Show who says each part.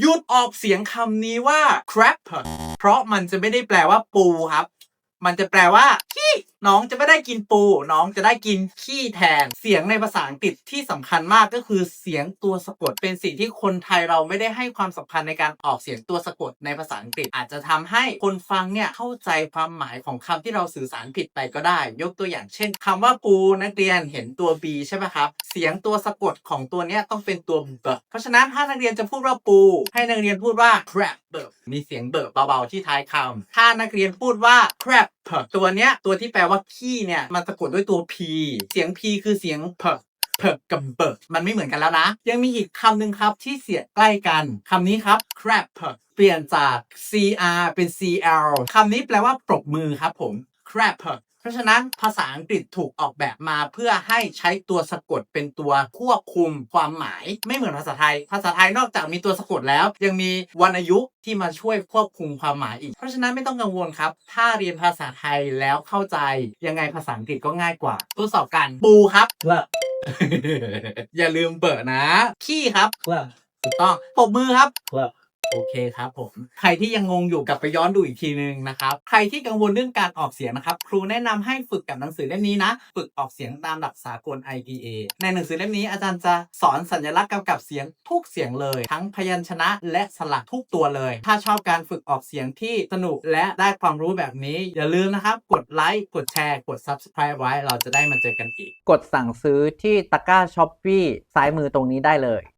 Speaker 1: หยุดออกเสียงคำนี้ว่า crap เพราะมันจะไม่ได้แปลว่าปูครับ มันจะแปลว่า น้องจะไม่ได้กินปู น้องจะได้กินขี้แทน เสียงในภาษาอังกฤษที่สำคัญมากก็คือเสียงตัวสะกด เป็นสิ่งที่คนไทยเราไม่ได้ให้ความสำคัญในการออกเสียงตัวสะกดในภาษาอังกฤษ อาจจะทำให้คนฟังเนี่ยเข้าใจความหมายของคำที่เราสื่อสารผิดไปก็ได้ ยกตัวอย่างเช่นคำว่าปูนักเรียนเห็นตัว b ใช่ไหมครับ เสียงตัวสะกดของตัวเนี้ยต้องเป็นตัว b เพราะฉะนั้นถ้านักเรียนจะพูดว่าปู ให้นักเรียนพูดว่า crab มีเสียงเบอเบาๆที่ท้ายคำถ้านักเรียนพูดว่า crab ตัวเนี้ยตัวที่แปลว่าขี้เนี่ยมันสะกดด้วยตัว p เสียง p คือเสียง p เพิกกับเบิกมันไม่เหมือนกันแล้วนะ ยังมีอีกคำหนึ่งครับที่เสียใกล้กันคำนี้ครับ crap เปลี่ยนจาก cr เป็น cl คำนี้แปลว่าปรบมือครับผม crap ราะฉะนั้นภาษาอังกฤษถูกออกแบบมาเพื่อให้ใช้ตัวสะกดเป็นตัวควบคุมความหมาย ไม่เหมือนภาษาไทย ภาษาไทยนอกจากมีตัวสะกดแล้ว ยังมีวรรณยุกต์ที่มาช่วยควบคุมความหมายอีก เพราะฉะนั้นไม่ต้องกังวลครับ ถ้าเรียนภาษาไทยแล้วเข้าใจยังไงภาษาอังกฤษก็ง่ายกว่าทดสอบกันปูครับ
Speaker 2: Clap.
Speaker 1: อย่าลืมเปิดนะขี้ครับ
Speaker 2: Clap.
Speaker 1: ถูกต้องปรบมือครับ
Speaker 2: Clap.
Speaker 1: โอเคครับผม ใครที่ยังงงอยู่กลับไปย้อนดูอีกทีนึงนะครับ ใครที่กังวลเรื่องการออกเสียงนะครับ ครูแนะนำให้ฝึกกับหนังสือเล่มนี้นะ ฝึกออกเสียงตามหลักสากล IPA ในหนังสือเล่มนี้อาจารย์จะสอนสัญลักษณ์กำกับเสียงทุกเสียงเลย ทั้งพยัญชนะและสระทุกตัวเลย ถ้าชอบการฝึกออกเสียงที่สนุกและได้ความรู้แบบนี้อย่าลืมนะครับ กดไลค์กดแชร์ กด subscribe ไว้ เราจะได้มาเจอกันอีก
Speaker 3: กดสั่งซื้อที่ตะกร้าช้อปปี้ซ้ายมือตรงนี้ได้เลย